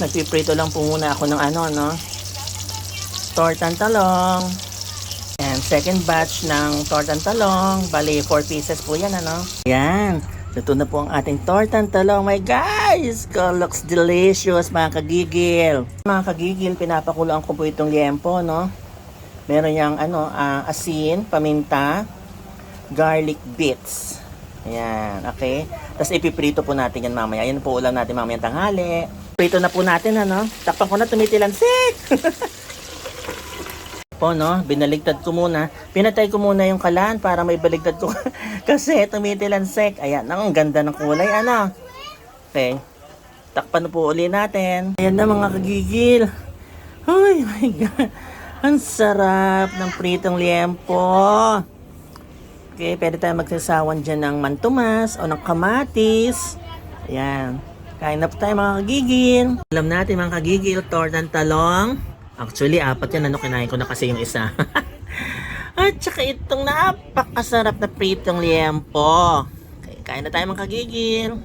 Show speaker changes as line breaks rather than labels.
nagpiprito lang po muna ako ng ano, no? Tortang talong. And second batch ng tortang talong. Bali, 4 pieces po yan, ano? Yan. Luto na po ang ating tortang talong. My guys! Looks delicious, mga kagigil. Mga kagigil, pinapakuloan ko po itong liempo, no? Meron yung ano, ah, asin, paminta, garlic bits. Ayan, okay? Tapos ipiprito po natin yan mamaya. Yan po ulam natin mamaya tanghali. Prito na po natin, ano? Takpan ko na tumitilansik! po, no? Binaligtad ko muna. Pinatay ko muna yung kalan para may baligtad ko. Kasi tumitilansik. Ayan, ang ganda ng kulay, ano? Okay. Takpan po uli natin. Ayan na mga kagigil. Ay, my God. Ang sarap ng pritong liempo. Okay, pwede tayo magsasawan dyan ng mantumas o ng kamatis. Ayan. Kain na po tayo mga kagigil. Alam natin mga kagigil, tortang talong. Actually, apat yan. Ano, kinain ko na kasi yung isa. At saka itong napakasarap na pritong liempo. Kain na tayo mga kagigil.